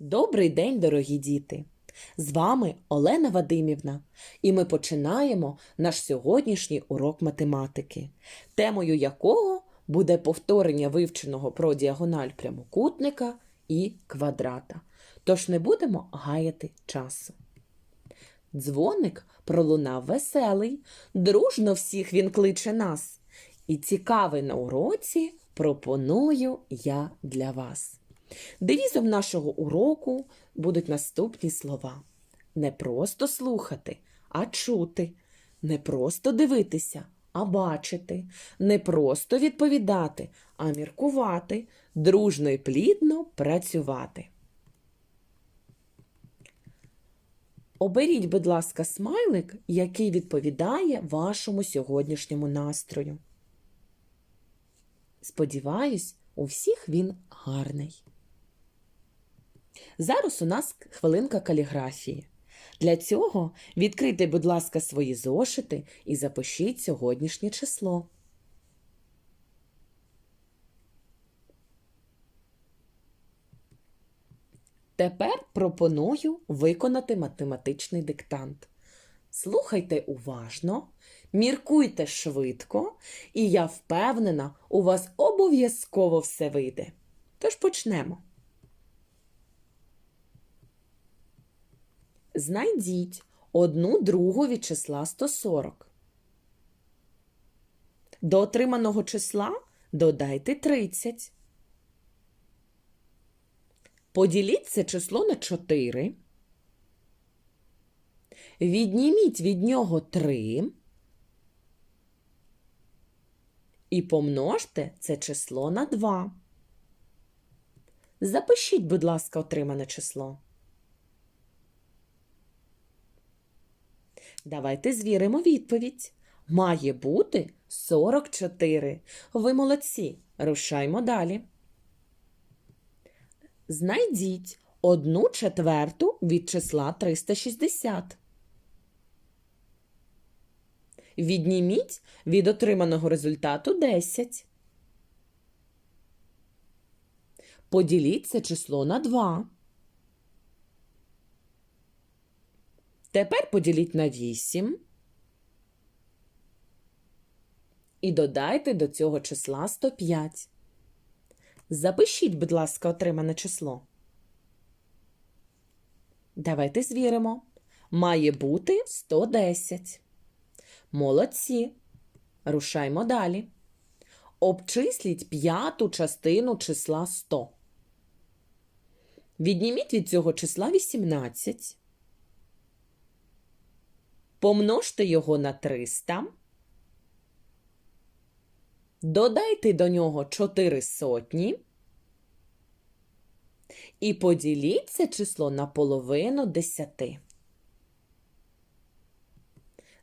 Добрий день, дорогі діти! З вами Олена Вадимівна, і ми починаємо наш сьогоднішній урок математики, темою якого буде повторення вивченого про діагональ прямокутника і квадрата. Тож не будемо гаяти часу. Дзвоник пролунав веселий, дружно всіх він кличе нас. І цікавий на уроці пропоную я для вас. Девізом нашого уроку будуть наступні слова: не просто слухати, а чути, не просто дивитися, а бачити, не просто відповідати, а міркувати, дружно і плідно працювати. Оберіть, будь ласка, смайлик, який відповідає вашому сьогоднішньому настрою. Сподіваюсь, у всіх він гарний. Зараз у нас хвилинка каліграфії. Для цього відкрийте, будь ласка, свої зошити і запишіть сьогоднішнє число. Тепер пропоную виконати математичний диктант. Слухайте уважно, міркуйте швидко, і я впевнена, у вас обов'язково все вийде. Тож почнемо. Знайдіть одну другу від числа 140. До отриманого числа додайте 30. Поділіть це число на 4. Відніміть від нього 3. І помножте це число на 2. Запишіть, будь ласка, отримане число. Давайте звіримо відповідь. Має бути 44. Ви молодці. Рушаймо далі. Знайдіть одну четверту від числа 360. Відніміть від отриманого результату 10. Поділіть це число на 2. Тепер поділіть на 8. І додайте до цього числа 105. Запишіть, будь ласка, отримане число. Давайте звіримо. Має бути 110. Молодці. Рушаймо далі. Обчисліть п'яту частину числа 100. Відніміть від цього числа 18. Помножте його на 300. Додайте до нього 4 сотні. І поділіть це число на половину 10.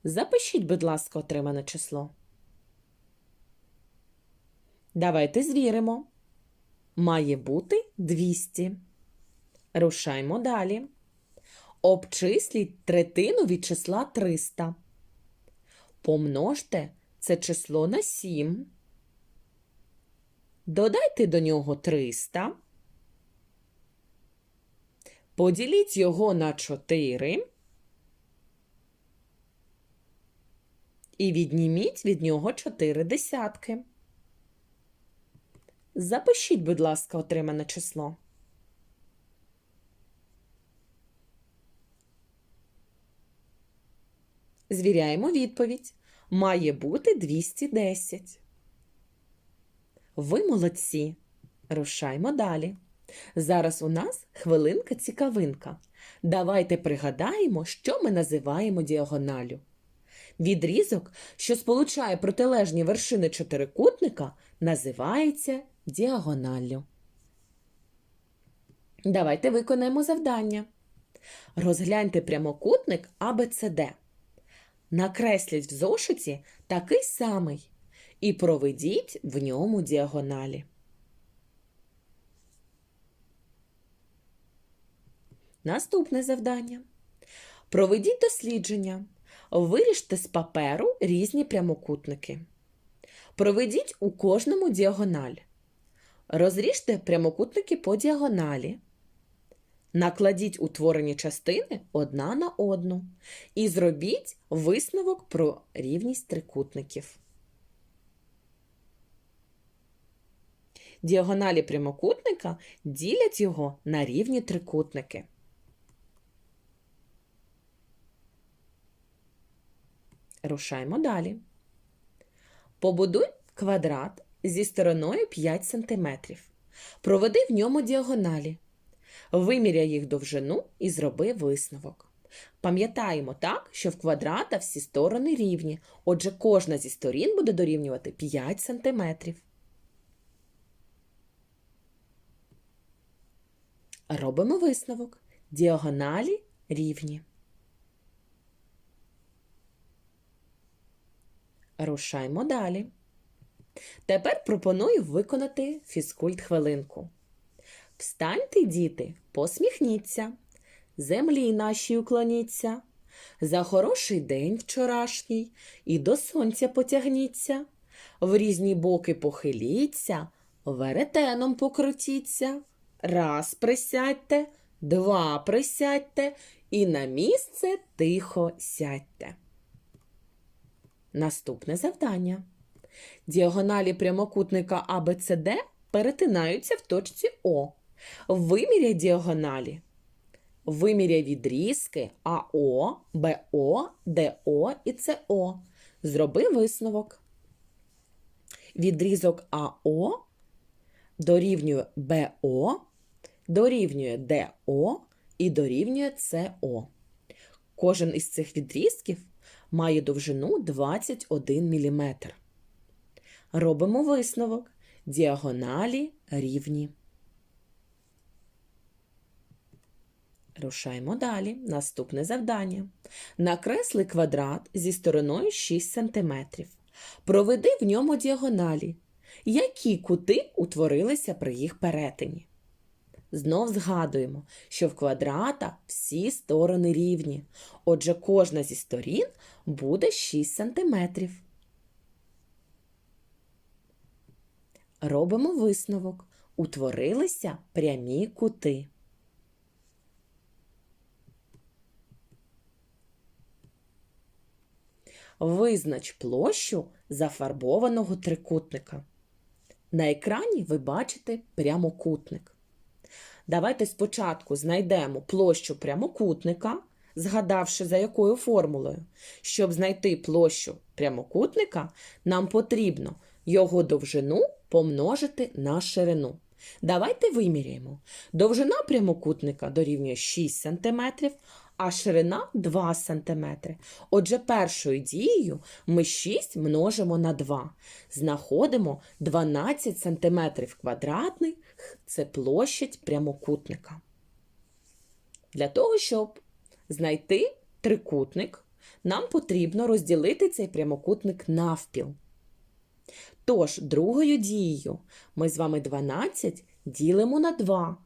Запишіть, будь ласка, отримане число. Давайте звіримо. Має бути 200. Рушаймо далі. Обчисліть третину від числа 300. Помножте це число на 7. Додайте до нього 300. Поділіть його на 4. І відніміть від нього 4 десятки. Запишіть, будь ласка, отримане число. Звіряємо відповідь. Має бути 210. Ви молодці. Рушаймо далі. Зараз у нас хвилинка-цікавинка. Давайте пригадаємо, що ми називаємо діагоналю. Відрізок, що сполучає протилежні вершини чотирикутника, називається діагоналлю. Давайте виконаємо завдання. Розгляньте прямокутник АБЦД. Накресліть в зошиті такий самий і проведіть в ньому діагоналі. Наступне завдання. Проведіть дослідження. Виріжте з паперу різні прямокутники. Проведіть у кожному діагональ. Розріжте прямокутники по діагоналі. Накладіть утворені частини одна на одну і зробіть висновок про рівність трикутників. Діагоналі прямокутника ділять його на рівні трикутники. Рушаємо далі. Побудуй квадрат зі стороною 5 см. Проведи в ньому діагоналі. Виміряй їх довжину і зроби висновок. Пам'ятаємо так, що в квадрата всі сторони рівні, отже, кожна зі сторін буде дорівнювати 5 см. Робимо висновок. Діагоналі рівні. Рушаймо далі. Тепер пропоную виконати фізкульт хвилинку. Встаньте, діти, посміхніться, землі нашій уклоніться, за хороший день вчорашній і до сонця потягніться, в різні боки похиліться, веретеном покрутіться. Раз присядьте, два присядьте і на місце тихо сядьте. Наступне завдання. Діагоналі прямокутника АБЦД перетинаються в точці О. Виміряй діагоналі. Виміряй відрізки АО, БО, ДО і СО. Зроби висновок. Відрізок АО дорівнює БО, дорівнює ДО і дорівнює СО. Кожен із цих відрізків має довжину 21 мм. Робимо висновок. Діагоналі рівні. Рушаємо далі. Наступне завдання. Накресли квадрат зі стороною 6 см. Проведи в ньому діагоналі. Які кути утворилися при їх перетині? Знов згадуємо, що в квадрата всі сторони рівні. Отже, кожна зі сторін буде 6 см. Робимо висновок. Утворилися прямі кути. Визнач площу зафарбованого трикутника. На екрані ви бачите прямокутник. Давайте спочатку знайдемо площу прямокутника, згадавши за якою формулою. Щоб знайти площу прямокутника, нам потрібно його довжину помножити на ширину. Давайте виміряємо. Довжина прямокутника дорівнює 6 см, а ширина 2 см. Отже, першою дією ми 6 множимо на 2. Знаходимо 12 см квадратних – це площадь прямокутника. Для того, щоб знайти трикутник, нам потрібно розділити цей прямокутник навпіл. Тож, другою дією ми з вами 12 ділимо на 2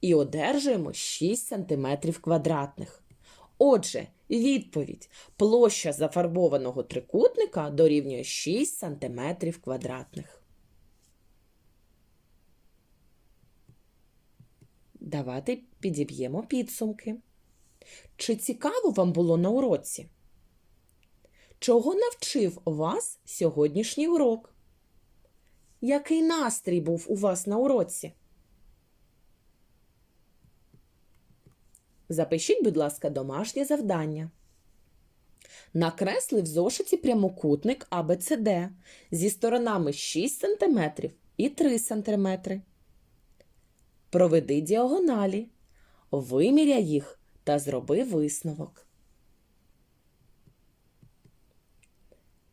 і одержуємо 6 см квадратних. Отже, відповідь: площа зафарбованого трикутника дорівнює 6 см квадратних. Давайте підіб'ємо підсумки. Чи цікаво вам було на уроці? Чого навчив вас сьогоднішній урок? Який настрій був у вас на уроці? Запишіть, будь ласка, домашнє завдання. Накресли в зошиті прямокутник АБЦД зі сторонами 6 см і 3 см. Проведи діагоналі, виміряй їх та зроби висновок.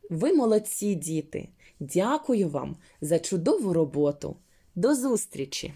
Ви молодці, діти! Дякую вам за чудову роботу. До зустрічі!